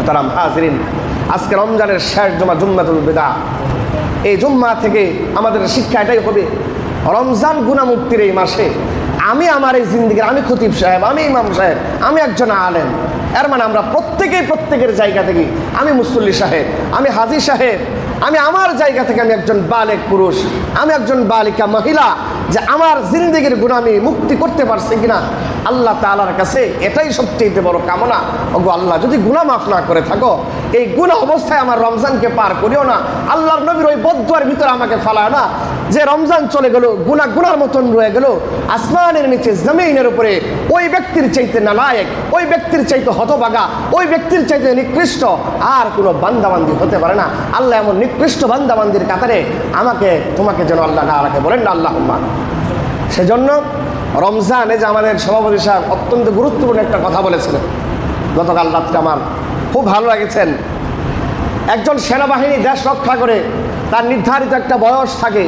মোহতারাম হাজরিন। আজকে রমজানের শেষ জমা, জুম্মাতুল বেদা এই জুম্মা থেকে আমাদের শিক্ষা এটাই হবে, রমজান গুণামুক্তির এই মাসে আমি আমার এই জিন্দিগির, আমি খতিব সাহেব, আমি ইমাম সাহেব, আমি একজন আলেম। এর মানে আমরা প্রত্যেকেই প্রত্যেকের জায়গা থেকে আমি মুসল্লি সাহেব, আমি হাজি সাহেব, আমি আমার জায়গা থেকে আমি একজন বালেক পুরুষ, আমি একজন বালিকা মহিলা যে আমার জিন্দিগির গুণ আমি মুক্তি করতে পারছি কিনা আল্লাহ তালার কাছে এটাই সবচেয়ে বড় কামনা। ওগো আল্লাহ, যদি গুণা মাফ না করে থাকো, এই গুণা অবস্থায় আমার রমজানকে পার করিও না। আল্লাহর নবীর ওই বদুয়ার ভিতরে আমাকে ফালায় না। যে রমজান চলে গেল গুণা গুনার মতন রয়ে গেল, আসমানের নিচে জমিনের উপরে ওই ব্যক্তির চাইতে নালায়ক, ওই ব্যক্তির চাইতে হতবাগা ওই ব্যক্তির চাইতে নিকৃষ্ট আর কোনো বান্দাবান্দি হতে পারে না। আল্লাহ এমন নিকৃষ্ট বান্দাবান্দির কাতারে আমাকে, তোমাকে যেন আল্লাহ না রাখে বলেন না আল্লাহ সেজন্য রমজানে যে আমাদের সভাপতি সাহেব অত্যন্ত গুরুত্বপূর্ণ একটা কথা বলেছিলেন। গতকাল রাত্রে আমার খুব ভালো লাগেছেন। একজন সেনাবাহিনী দেশ রক্ষা করে তার নির্ধারিত একটা বয়স থাকে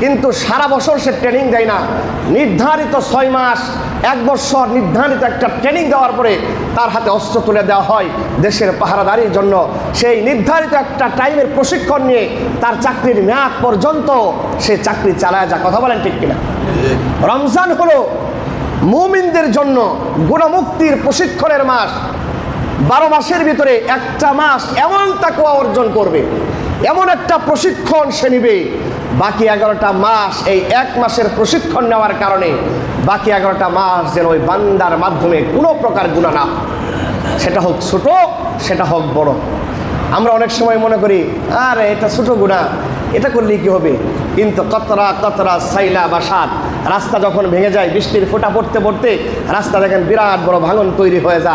কিন্তু সারা বছর সে ট্রেনিং দেয় না। নির্ধারিত ছয় মাস, এক বছর নির্ধারিত একটা ট্রেনিং দেওয়ার পরে তার হাতে অস্ত্র তুলে দেওয়া হয় দেশের পাহারাদারির জন্য। সেই নির্ধারিত একটা টাইমের প্রশিক্ষণ নিয়ে তার চাকরির মেয়াদ পর্যন্ত সে চাকরি চালায় যা কথা বলেন ঠিক কিনা? রমজান হলো মুমিনদের জন্য গুণমুক্তির প্রশিক্ষণের মাস। বারো মাসের ভিতরে একটা মাস এমন তাকুয়া অর্জন করবে। এমন একটা প্রশিক্ষণ সে নিবে। বাকি এগারোটা মাস, এই এক মাসের প্রশিক্ষণ নেওয়ার কারণে বাকি এগারোটা মাস যেন ওই বান্দার মাধ্যমে কোনো প্রকার গুণা না সেটা হোক ছোট, সেটা হোক বড়। আমরা অনেক সময় মনে করি, আরে, এটা ছোট গুণা, এটা করলেই কি হবে? কিন্তু কতরা কতরা সাইলা বা সাত, রাস্তা যখন ভেঙে যায়, বৃষ্টির ফোঁটা পড়তে পড়তে রাস্তা দেখেন বিরাট বড় ভাঙন তৈরি হয়ে যা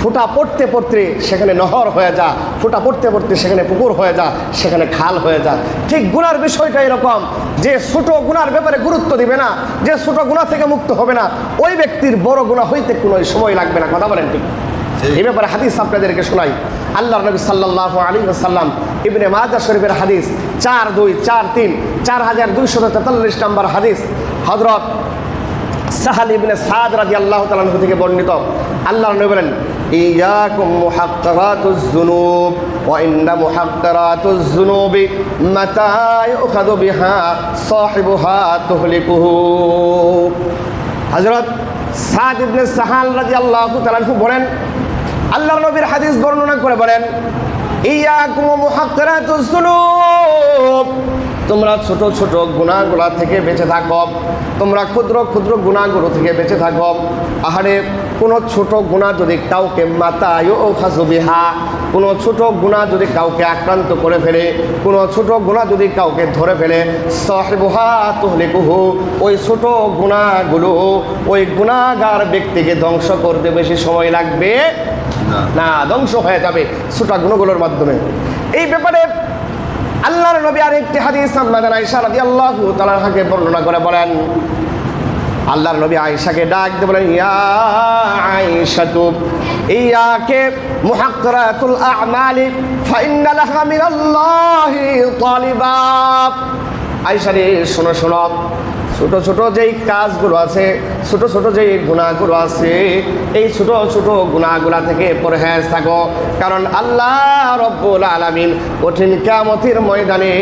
ফোঁটা পড়তে পড়তে সেখানে নহর হয়ে যা ফোঁটা পড়তে পড়তে সেখানে পুকুর হয়ে যা সেখানে খাল হয়ে যা। ঠিক গুনার বিষয়টা এরকম যে ছোট গুনার ব্যাপারে গুরুত্ব দিবে না যে ছোট গুণা থেকে মুক্ত হবে না ওই ব্যক্তির বড় গুণা হইতে কোনো সময় লাগবে না। কথা বলেন ঠিক? এই ব্যাপারে হাদিস আপনাদেরকে শোনাই। আল্লাহ নবী সাল্লাহ আলী সাল্লাম ইবনে মাজা শরীফের হাদিস চার দুই চার তিন চার হাজার দুইশত তেতাল্লিশ নম্বর হাদিস। হজরত সাহাল ইবনে সাদ রাজি আল্লাহ তালাহ থেকে বর্ণিত। আল্লাহ নবী বলেন ইয়াকুম মুহাক্কারাতুজ যুনুব ওয়া ইন্না মুহাক্কারাতুজ যুনুবি মাতা ইউখাযু বিহা সাহিবুহা তুহলিকুহু হযরত সাদ ইবনে সাহাল রাদিয়াল্লাহু তাআলা বলেন, আল্লাহর নবীর হাদিস বর্ণনা করে বলেন, ইয়াকুম মুহাক্কারাতুজ যুনুব তোমরা ছোট ছোট গুণাগুলা থেকে বেঁচে থাকো, তোমরা ক্ষুদ্র ক্ষুদ্র গুণাগুলো থেকে বেঁচে থাকো। আহারে কোনো ছোট গুণা যদি কাউকে মাতায় ও খাসুবিহা কোনো ছোট গুণা যদি কাউকে আক্রান্ত করে ফেলে কোনো ছোট গুণা যদি কাউকে ধরে ফেলে সাহেবহা তহলে কুহু ওই ছোট গুণাগুলো ওই গুণাগার ব্যক্তিকে ধ্বংস করতে বেশি সময় লাগবে না। ধ্বংস হয়ে যাবে ছোট গুণগুলোর মাধ্যমে। এই ব্যাপারে আল্লাহর নবী আর একটি হাদিস আল্লাহ আয়েশা রাদিয়াল্লাহু হাকে বর্ণনা করে বলেন আল্লাহর নবী আয়েশাকে ডাক দিয়ে বলেন, ইয়া আয়েশা তু ইয়াকে মুহাক্কারাতুল আ'মালি, ফাইন্না লাহা মিনাল্লাহি তালিবা। আয়েশা রে, শোনো শোনো। ছোট ছোট যেই কাজগুলো আছে, ছোট ছোট যেই গুণাগুলো আছে, এই ছোট ছোট গুণাগুলা থেকে পরহেজ থাকো। কারণ আল্লাহ রব্বুল আলামিন কঠিন কিয়ামতের ময়দানে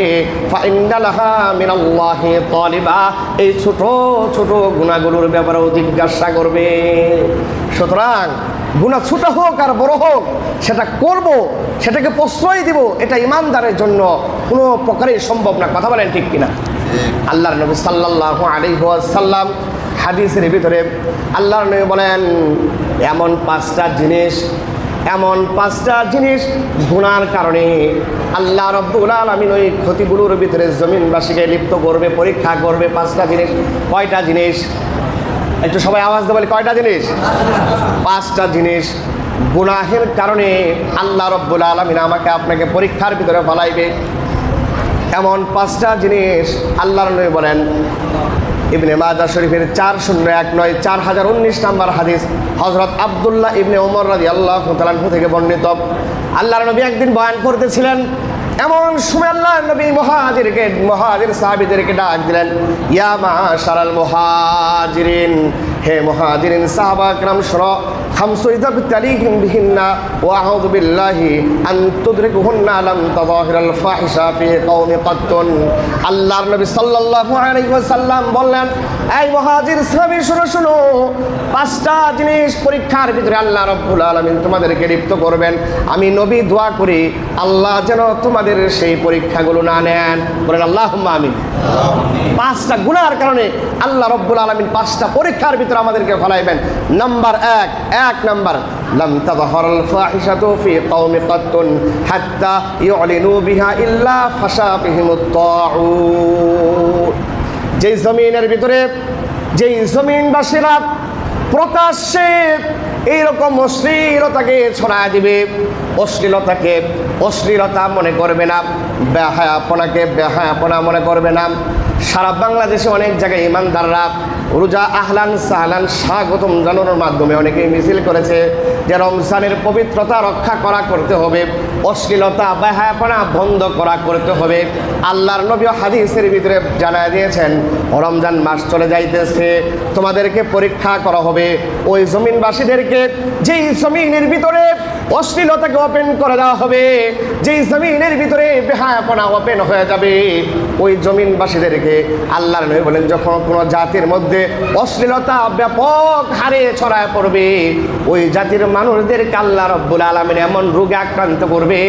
এই ছোট ছোট গুণাগুলোর ব্যাপারেও জিজ্ঞাসা করবে। সুতরাং গুণা ছোট হোক আর বড় হোক, সেটা করব, সেটাকে প্রশ্রয় দিব, এটা ইমানদারের জন্য কোনো প্রকারেই সম্ভব না। কথা বলেন ঠিক কিনা? আল্লাহর নবী সাল্লাল্লাহু আলাইহি ওয়াসাল্লাম হাদিসের ভিতরে আল্লাহর নবী বলেন, এমন পাঁচটা জিনিস, এমন পাঁচটা জিনিস গুনার কারণে আল্লাহ রব্বুল আলমিন ওই ক্ষতিগুলোর ভিতরে জমিনবাসীকে লিপ্ত করবে, পরীক্ষা করবে পাঁচটা জিনিস। কয়টা জিনিস? একটু সবাই আওয়াজ দেবো কয়টা জিনিস? পাঁচটা জিনিস গুনাহের কারণে আল্লাহ রব্বুল আলমিন আমাকে আপনাকে পরীক্ষার ভিতরে ফলাইবে। এমন পাঁচটা জিনিস আল্লাহর নবী বলেন। ইবনে মাজা শরীফের চার শূন্য এক নয় চার হাজার উনিশ নাম্বার হাদিস হজরত আবদুল্লাহ ইবনে ওমর রাজি আল্লাহ তালাহু থেকে বর্ণিত। আল্লাহর নবী একদিন বয়ান করতেছিলেন, এমন সময় আল্লাহ নবী মহাজিরকে মহাজির সাহাবিদেরকে ডাক দিলেন, ইয়া মা সারাল মহাজিরিন হে মহাজিরিন সাহাবা ক্রাম সর খামসুইজাব তালিহিম বিহিন্না ওয়া আউযু বিল্লাহি আন তুদরিকুহুন্না লাম তাযাহিরাল ফাহিশা ফি কওমি কাত্তুন। আল্লাহর নবী সাল্লাল্লাহু আলাইহি ওয়াসাল্লাম বললেন এই মহাজির সাহাবী শুনো শুনো পাঁচটা জিনিস পরীক্ষার ভিতরে আল্লাহ রব্বুল আলামিন তোমাদেরকে লিপ্ত করবেন। আমি নবী দোয়া করি আল্লাহ যেন তোমাদের সেই পরীক্ষাগুলো না নেন। বলেন আল্লাহুম্মা আমিন। পাঁচটা গুনার কারণে আল্লাহ রব্বুল আলামিন পাঁচটা পরীক্ষার ভিতরে আমাদেরকে ফলাইবেন নাম্বার এক এক নাম্বার لم تظهر الفاحشة في قوم قط حتى يعلنوا بها إلا فشا بهم الطاعون যেই জমিনের ভিতরে যেই জমিনবাসীরা প্রকাশ্যে এইরকম অশ্লীলতাকে ছড়া দিবে অশ্লীলতাকে অশ্লীলতা মনে করবে না বেহায়াপনাকে বেহায়াপনা মনে করবে না সারা বাংলাদেশে অনেক জায়গায় ইমানদাররা রোজা আহলান সাহলান স্বাগতম জানানোর মাধ্যমে অনেকেই মিছিল করেছে যে রমজানের পবিত্রতা রক্ষা করা করতে হবে, অশ্লীলতা, বেহায়াপনা বন্ধ করা করতে হবে। আল্লাহর নবী হাদিসের ভিতরে জানা দিয়েছেন, রমজান মাস চলে যাইতেছে, তোমাদেরকে পরীক্ষা করা হবে। ওই জমিনবাসীদেরকে যেই জমিনের ভিতরে অশ্লীলতাকে ওপেন করে দেওয়া হবে। যেই জমিনের ভিতরে বেহায়াপনা ওপেন হয়ে যাবে, ওই জমিনবাসীদেরকে আল্লাহর নবী বলেন, যখন কোনো জাতির মধ্যে অশ্লীলতা ব্যাপক হারে ছড়ায় পড়বে, ওই জাতির মানুষদেরকে আল্লাহ রব্বুল আলমিন এমন রোগে আক্রান্ত করবে,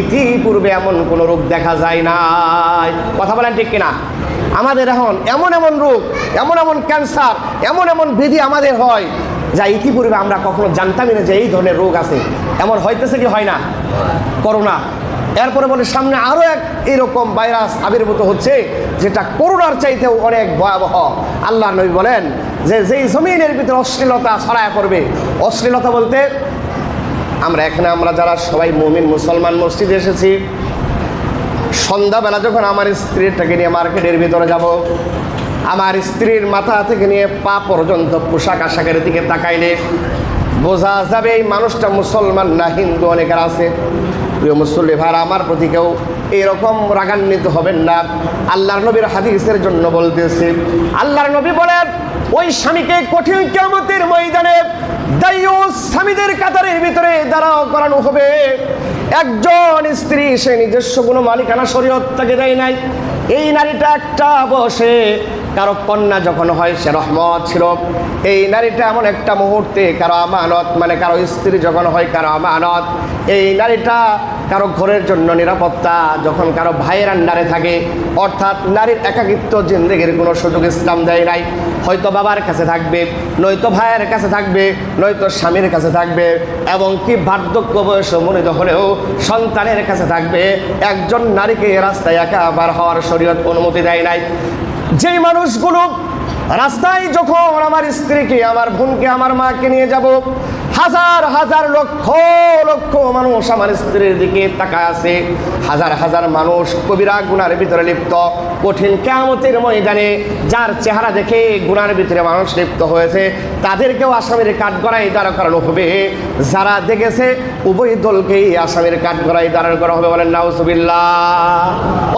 ইতিপূর্বে এমন কোনো রোগ দেখা যায় নাই। কথা বলেন ঠিক কিনা? আমাদের এখন এমন এমন রোগ, এমন এমন ক্যান্সার এমন এমন বিধি আমাদের হয় যা ইতিপূর্বে আমরা কখনো জানতামই না যে এই ধরনের রোগ আছে। এমন হইতেছে কি হয় না? করোনা। এরপরে বলে সামনে আরও এক এরকম ভাইরাস আবির্ভূত হচ্ছে, যেটা করোনার চাইতেও অনেক ভয়াবহ। আল্লাহ নবী বলেন যে যেই জমিনের ভিতরে অশ্লীলতা ছড়ায় পড়বে, অশ্লীলতা বলতে আমরা এখানে আমরা যারা সবাই মমিন মুসলমান মসজিদে এসেছি, সন্ধ্যাবেলা যখন আমার স্ত্রীটাকে নিয়ে মার্কেটের ভিতরে যাব আমার স্ত্রীর মাথা থেকে নিয়ে পা পর্যন্ত পোশাক আশাকের দিকে তাকাইলে বোঝা যাবে এই মানুষটা মুসলমান না হিন্দু অনেকের আছে। প্রিয় মুসল্লি ভাইরা, আমার প্রতি কেউ এরকম রাগান্বিত হবেন না। আল্লাহর নবীর হাদিসের জন্য বলতেছে, আল্লাহর নবী বলেন, ওই স্বামীকে কঠিন কেমতের ময়দানে স্বামীদের কাতারের ভিতরে দাঁড়াও করানো হবে। একজন স্ত্রী সে নিজস্ব কোনো মালিকানা শরীয়ত তাকে দেয় নাই। এই নারীটা একটা বসে কারও কন্যা যখন হয়, সে রহমত ছিল। এই নারীটা এমন একটা মুহূর্তে কারও আমানত মানে কারও স্ত্রী যখন হয়, কারও আমানত। এই নারীটা কারও ঘরের জন্য নিরাপত্তা, যখন কারও ভাইয়ের আন্ডারে থাকে। অর্থাৎ নারীর একাকিত্ব জিন্দেগির কোনো সুযোগ ইসলাম দেয় নাই। হয়তো বাবার কাছে থাকবে, নয়তো ভাইয়ের কাছে থাকবে, নয়তো স্বামীর কাছে থাকবে, এবং কি বার্ধক্য বয়স মনিত হলেও সন্তানের কাছে থাকবে। একজন নারীকে রাস্তায় একা আবার হওয়ার শরীয়ত অনুমতি দেয় নাই। যেই মানুষগুলো রাস্তায় যখন আমার স্ত্রীকে আমার বোনকে আমার মাকে নিয়ে যাব হাজার হাজার লক্ষ লক্ষ মানুষ আমার স্ত্রীর দিকে তাকায় আছে। হাজার হাজার মানুষ কবিরা গুনার ভিতরে লিপ্ত। কঠিন কেমতের ময়দানে যার চেহারা দেখে গুনার ভিতরে মানুষ লিপ্ত হয়েছে, তাদেরকেও আসামির কাঠগড়াই দাঁড় করানো হবে। যারা দেখেছে, উভয় দলকেই আসামির কাঠগড়াই দাঁড় করা হবে বলেন নাউসুবিল্লাহ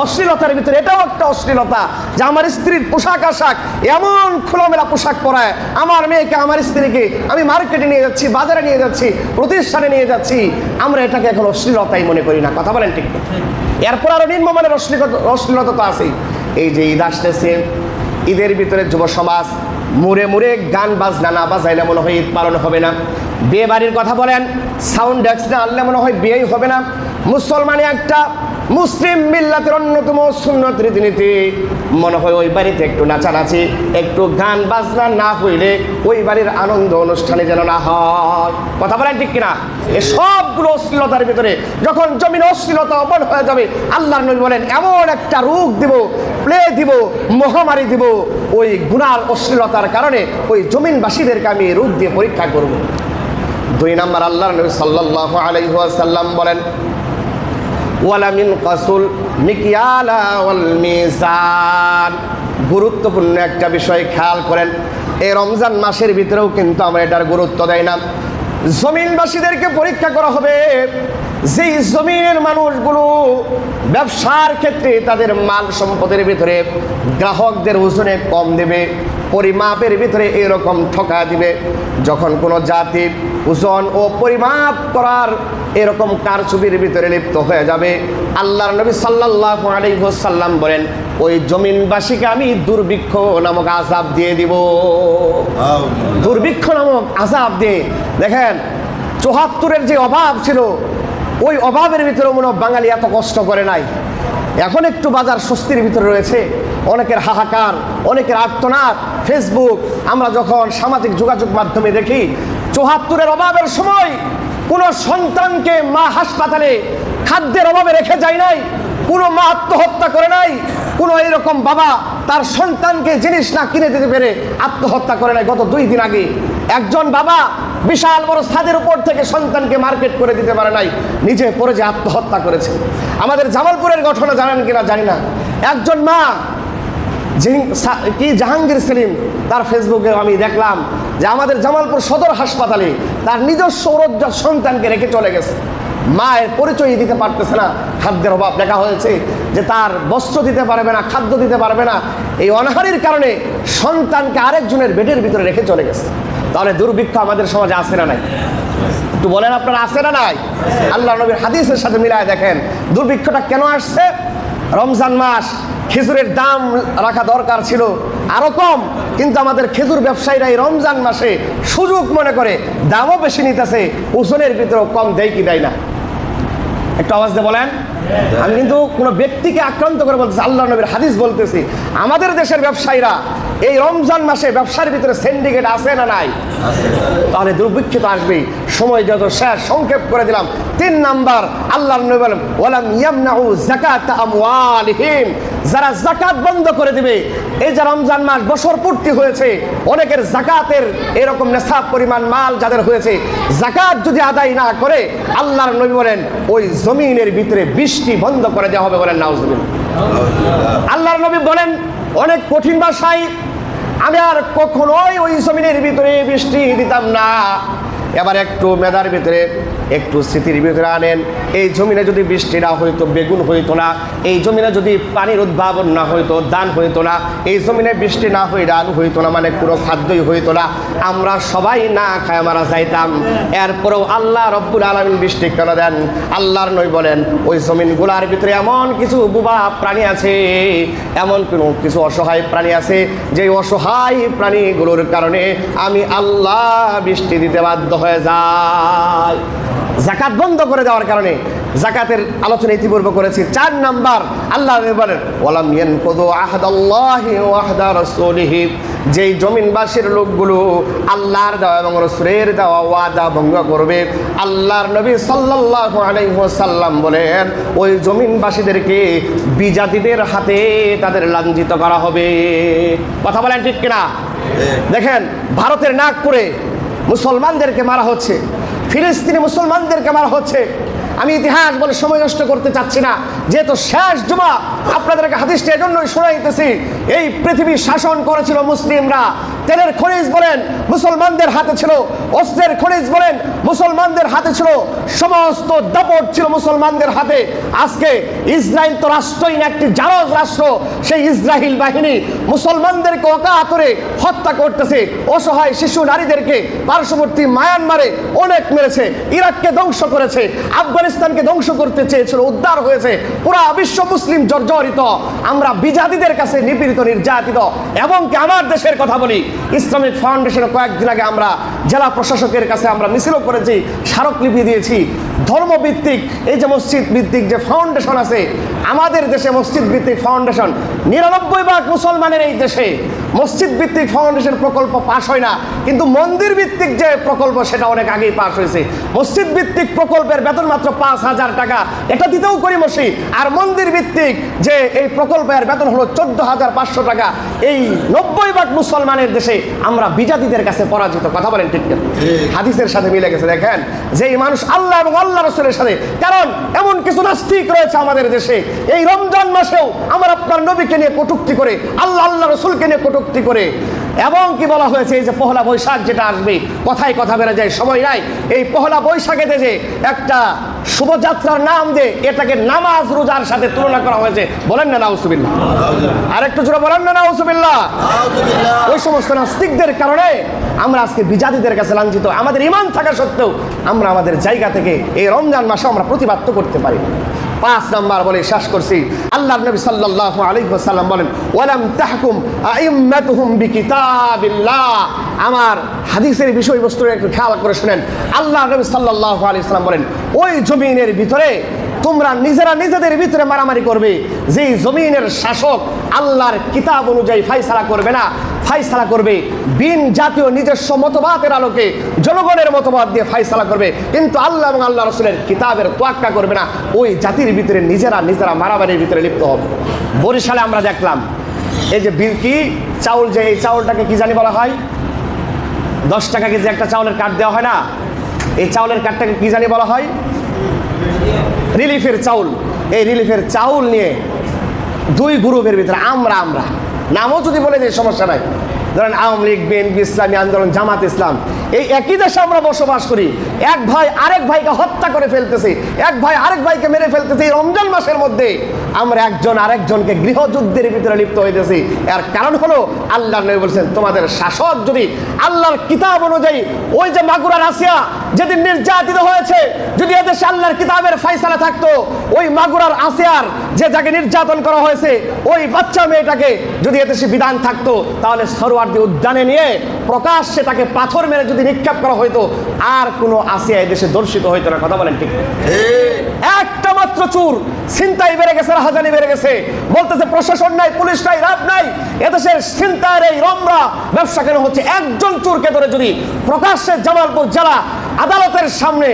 অশ্লীলতার ভিতরে এটাও একটা অশ্লীলতা যে আমার স্ত্রীর পোশাক আশাক এমন খোলামেলা পোশাক পরায়, আমার মেয়েকে, আমার স্ত্রীকে আমি মার্কেটে নিয়ে যাচ্ছি বাজারে নিয়ে যাচ্ছি, প্রতিষ্ঠানে নিয়ে যাচ্ছি, আমরা এটাকে এখন অশ্লীলতাই মনে করি না। কথা বলেন ঠিক এরপর আরও নিম্নমানের অশ্লীলতা তো আছেই। এই যে ঈদ আসতেছে, ঈদের ভিতরে যুব সমাজ মুড়ে মুড়ে গান বাজনা না বাজাইলে মনে হয় ঈদ পালন হবে না। বিয়ে বাড়ির কথা বলেন সাউন্ড ডেক্স না আনলে মনে হয় বিয়েই হবে না। মুসলমানে একটা মুসলিম মিল্লাতের অন্যতম সুন্নত রীতিনীতি। মনে হয় ওই বাড়িতে একটু নাচানাচি, একটু গান বাজনা না হইলে ওই বাড়ির আনন্দ অনুষ্ঠানে যেন না হয়। কথা বলেন ঠিক কিনা? সবগুলো অশ্লীলতার ভিতরে যখন জমিন অশ্লীলতা অবন হয়ে যাবে, আল্লাহর নবী বলেন, এমন একটা রোগ দিব প্লে দিব, মহামারী দিব, ওই গুনার অশ্লীলতার কারণে ওই জমিনবাসীদেরকে আমি রোগ দিয়ে পরীক্ষা করব। দুই নম্বর আল্লাহ নবী সাল্লাল্লাহু আলাইহি ওয়াসাল্লাম বলেন ওয়ালামিন কাসুল মিকিয়ালা গুরুত্বপূর্ণ একটা বিষয় খেয়াল করেন এই রমজান মাসের ভিতরেও কিন্তু আমরা এটার গুরুত্ব দেয় না। জমিনবাসীদেরকে পরীক্ষা করা হবে, যেই জমিনের মানুষগুলো ব্যবসার ক্ষেত্রে তাদের মাল সম্পদের ভিতরে গ্রাহকদের ওজনে কম দেবে। পরিমাপের ভিতরে এরকম ঠকা দিবে। যখন কোনো জাতি ওজন ও পরিমাপ করার এরকম কারচুপির ভিতরে লিপ্ত হয়ে যাবে আল্লাহর নবী সাল্লাল্লাহু আলাইহি বলেন ওই জমিনবাসীকে আমি দুর্ভিক্ষ নামক আজাব দিয়ে দিব। দুর্ভিক্ষ নামক আজাব দিয়ে দেখেন চুহাত্তরের যে অভাব ছিল ওই অভাবের ভিতরে মনে বাঙালি এত কষ্ট করে নাই। এখন একটু বাজার স্বস্তির ভিতরে রয়েছে অনেকের হাহাকার অনেকের আর্তনাদ ফেসবুক আমরা যখন সামাজিক যোগাযোগ মাধ্যমে দেখি, চুহাত্তরের অভাবের সময় কোনো সন্তানকে মা হাসপাতালে খাদ্যের অভাবে রেখে যায় নাই, কোনো মা আত্মহত্যা করে নাই, কোনো এরকম বাবা তার সন্তানকে জিনিস না কিনে দিতে পেরে আত্মহত্যা করে নাই গত দুই দিন আগে। একজন বাবা বিশাল বড় ছাদের উপর থেকে সন্তানকে মার্কেট করে দিতে পারে নাই, নিজে পরে যে আত্মহত্যা করেছে। আমাদের জামালপুরের ঘটনা জানেন কিনা জানি না। একজন মা কি জাহাঙ্গীর সেলিম, তার ফেসবুকে আমি দেখলাম যে আমাদের জামালপুর সদর হাসপাতালে তার নিজস্ব রোজ্জার সন্তানকে রেখে চলে গেছে। মায়ের পরিচয় দিতে পারতেছে না, খাদ্যের অভাব দেখা হয়েছে যে তার বস্ত্র দিতে পারবে না, খাদ্য দিতে পারবে না। এই অনাহারির কারণে সন্তানকে আরেকজনের বেডের ভিতরে রেখে চলে গেছে। তাহলে দুর্ভিক্ষ আমাদের সমাজে আসে না নাই? একটু বলেন আপনারা আসে না নাই? আল্লাহ নবীর হাদিসের সাথে মিলায় দেখেন, দুর্ভিক্ষটা কেন আসছে? রমজান মাস খেজুরের দাম রাখা দরকার ছিল আরও কম, কিন্তু আমাদের খেজুর ব্যবসায়ীরা এই রমজান মাসে সুযোগ মনে করে দামও বেশি নিতেছে, ওজনের ভিতরেও কম দেয় কি দেয় না? একটু আওয়াজ দিয়ে বলেন। আমি কিন্তু কোনো ব্যক্তিকে আক্রান্ত করে বলতেছি, আল্লাহ নবীর হাদিস বলতেছি। আমাদের দেশের ব্যবসায়ীরা এই রমজান মাসে ব্যবসার ভিতরে সিন্ডিকেট আছে না নাই? তাহলে দুর্ভিক্ষ তো আসবেই সময় যত শেষ সংক্ষেপ করে দিলাম। তিন নাম্বার আল্লাহ নবী বলেন ওয়ালাম ইয়ামনাউ যাকাত আমওয়ালিহিম। যারা জাকাত বন্ধ করে দিবে এই যে রমজান মাস বছর পূর্তি হয়েছে অনেকের জাকাতের এরকম নেশাব পরিমাণ মাল যাদের হয়েছে জাকাত যদি আদায় না করে আল্লাহর নবী বলেন ওই জমিনের ভিতরে বৃষ্টি বন্ধ করে দেওয়া হবে বলেন নাউজুবিল্লাহ। আল্লাহর নবী বলেন অনেক কঠিন ভাষায় আমি আর কখনোই ওই জমিনের ভিতরে বৃষ্টি দিতাম না। এবার একটু মেধার ভিতরে, একটু স্মৃতির ভিতরে আনেন। এই জমিনে যদি বৃষ্টি না হইতো, বেগুন হইতো না, এই জমিনে যদি পানির উদ্ভাবন না হইতো দান হইতো না, এই জমিনে বৃষ্টি না হয়ে ডান হইতো না মানে কোনো খাদ্যই হইতো না, আমরা সবাই না খায় মারা যাইতাম। এরপরেও আল্লাহ রব্বুল আলমিন বৃষ্টি কেন দেন? আল্লাহর নই বলেন, ওই জমিনগুলার ভিতরে এমন কিছু বুবা প্রাণী আছে, এমন কোনো কিছু অসহায় প্রাণী আছে যে অসহায় প্রাণীগুলোর কারণে আমি আল্লাহ বৃষ্টি দিতে বাধ্য হয়ে যাই জাকাত বন্ধ করে দেওয়ার কারণে জাকাতের আলোচনা ইতিপূর্বে করেছি। চার নাম্বার আল্লাহ বলেন রাসূলিহি। যেই জমিনবাসীর লোকগুলো আল্লাহর দেওয়া এবং রসুলের দেওয়া ওয়াদা ভঙ্গ করবে আল্লাহর নবী সাল্লাল্লাহু আলাইহি বলেন ওই জমিনবাসীদেরকে বিজাতিদের হাতে তাদের লাঞ্ছিত করা হবে। কথা বলেন ঠিক কিনা? দেখেন ভারতের নাগপুরে মুসলমানদেরকে মারা হচ্ছে। ফিলিস্তিনি মুসলমানদেরকে মারা হচ্ছে। আমি ইতিহাস বলে সময় নষ্ট করতে চাচ্ছি না। যেহেতু শেষ জুমা, আপনাদেরকে হাদিসটা এজন্যই শোনাইতেছি, এই পৃথিবী শাসন করেছিল মুসলিমরা। তেলের খনিজ বলেন, মুসলমানদের হাতে ছিল অস্ত্রের খনিজ বলেন, মুসলমানদের হাতে ছিল সমস্ত দাপট ছিল মুসলমানদের হাতে। আজকে ইসরায়েল তো রাষ্ট্রই না, একটি জারজ রাষ্ট্র। সেই ইসরায়েল বাহিনী মুসলমানদেরকে অকাতরে হত্যা করতেছে, অসহায় শিশু নারীদেরকে পার্শ্ববর্তী মায়ানমারে অনেক মেরেছে, ইরাককে ধ্বংস করেছে, আফগানিস্তানকে ধ্বংস করতে চেয়েছিল, উদ্ধার হয়েছে, পুরা বিশ্ব মুসলিম জর্জরিত। আমরা বিজাতিদের কাছে নিপীড়িত, নির্যাতিত, এবং কি আমার দেশের কথা বলি ইসলামিক ফাউন্ডেশনে কয়েকদিন আগে আমরা জেলা প্রশাসকের কাছে আমরা মিছিলও করেছি স্মারকলিপি দিয়েছি। ধর্মভিত্তিক এই যে মসজিদ ভিত্তিক যে ফাউন্ডেশন আছে, আমাদের দেশে মসজিদ ভিত্তিক ফাউন্ডেশন নিরানব্বই ভাগ মুসলমানের এই দেশে। মসজিদ ভিত্তিক ফাউন্ডেশন প্রকল্প পাশ হয় না কিন্তু মন্দির ভিত্তিক যে প্রকল্প সেটা অনেক আগেই পাশ হয়েছে। মসজিদ ভিত্তিক প্রকল্পের বেতন মাত্র পাঁচ হাজার টাকা এটা দিতেও করি মসি। আর মন্দির ভিত্তিক যে এই প্রকল্পের বেতন হলো চোদ্দ হাজার পাঁচশো টাকা। এই নব্বই ভাগ মুসলমানের দেশে আমরা বিজাতিদের কাছে পরাজিত। কথা বলেন ঠিক না? হাদিসের সাথে মিলে গেছে দেখেন। যে এই মানুষ আল্লাহ এবং আল্লাহ রসুলের সাথে কারণ এমন কিছু নাস্তিক রয়েছে আমাদের দেশে। এই রমজান মাসেও আমার আপনার নবীকে নিয়ে কটুক্তি করে আল্লাহ আল্লাহ রসুলকে নিয়ে কটুক্তি করে এবং কি বলা হয়েছে এই যে পহলা বৈশাখ যেটা আসবে কথায় কথা বেড়ে যায় সময় নাই। এই পহলা বৈশাখেতে যে একটা শুভযাত্রার নাম দিয়ে এটাকে নামাজ রোজার সাথে তুলনা করা হয়েছে বলেন না নাউসুবিল্লাহ আর একটু জোরে বলেন না নাউসুবিল্লাহ ওই সমস্ত নাস্তিকদের কারণে আমরা আজকে বিজাতিদের কাছে লাঞ্ছিত। আমাদের ইমান থাকা সত্ত্বেও আমরা আমাদের জায়গা থেকে এই রমজান মাসে আমরা প্রতিবাদ করতে পারি। পাঁচ নাম্বার বলে শেষ করছি। আল্লাহ নবী সাল্লাল্লাহু আলাইহি ওয়াসাল্লাম বলেন ওয়ালাম তাহকুম আইম্মাতুহুম আমার হাদিসের বিষয়বস্তু একটু খেয়াল করে শুনেন। আল্লাহ নবী সাল্লাল্লাহু আলাইহি ওয়াসাল্লাম বলেন, ওই জমিনের ভিতরে তোমরা নিজেরা নিজেদের ভিতরে মারামারি করবে। যে জমিনের শাসক আল্লাহর কিতাব অনুযায়ী ফাইসালা করবে না করবে। বিন জাতীয় নিজস্ব মতবাদের আলোকে জনগণের মতবাদ দিয়ে ফাইসালা করবে। কিন্তু আল্লাহ এবং আল্লাহ রসুলের কিতাবের তোয়াক্কা করবে না। ওই জাতির ভিতরে নিজেরা নিজেরা মারামারির ভিতরে লিপ্ত হবে। বরিশালে আমরা দেখলাম এই যে বিলকি চাউল যে এই চাউলটাকে কি জানি বলা হয়? দশ টাকা কেজি একটা চাউলের কাঠ দেওয়া হয় না? এই চাউলের কাঠটাকে কি জানি বলা হয়? রিলিফের চাউল। এই রিলিফের চাউল নিয়ে দুই গ্রুপের ভিতরে আমরা আমরা। নামও যদি বলে যে সমস্যা নাই। ধরেন আওয়ামী লীগ, বিএনপি, ইসলামী আন্দোলন, জামাত ইসলাম, এই একই দেশে আমরা বসবাস করি। এক ভাই আরেক ভাইকে হত্যা করে ফেলতেছে, এক ভাই আরেক ভাইকে মেরে ফেলতেছে রমজান মাসের মধ্যে। আমরা একজন আরেকজনকে গৃহযুদ্ধের ভিতরে লিপ্ত হইতেছি। এর কারণ হলো আল্লাহ নবী বলছেন, তোমাদের শাসক যদি আল্লাহর কিতাব অনুযায়ী ওই যে মাগুরার আসিয়া যেদিন নির্যাতিত হয়েছে, যদি এদেশে আল্লাহর কিতাবের ফাইসালা থাকতো, ওই মাগুরার আসিয়ার যে যাকে নির্যাতন করা হয়েছে, ওই বাচ্চা মেয়েটাকে যদি এদেশে বিধান থাকতো, তাহলে সরোয়ার্দি উদ্যানে নিয়ে প্রকাশ্যে তাকে পাথর মেরে যদি নিক্ষেপ করা হইতো, আর কোনো আসিয়া এদেশে দর্শিত হইতো না। কথা বলেন ঠিক একটা মাত্র চুর ছিনতাই বেড়ে গেছে, রাহাজানি বেড়ে গেছে। বলতেছে, প্রশাসন নাই, পুলিশ নাই রাত নাই। এদেশের ছিনতাইয়ের এই রমরা ব্যবসা কেন হচ্ছে? একজন চুরকে ধরে যদি প্রকাশ্যে জামালপুর জেলা আদালতের সামনে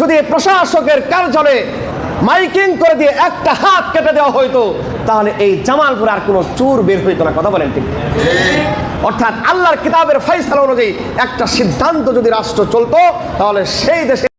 যদি প্রশাসকের কার্যালয়ে মাইকিং করে দিয়ে একটা হাত কেটে দেওয়া হইতো, তাহলে এই জামালপুর আর কোনো চুর বের হইতো না। কথা বলেন ঠিক অর্থাৎ আল্লাহর কিতাবের ফয়সালা অনুযায়ী একটা সিদ্ধান্ত যদি রাষ্ট্র চলতো তাহলে সেই দেশে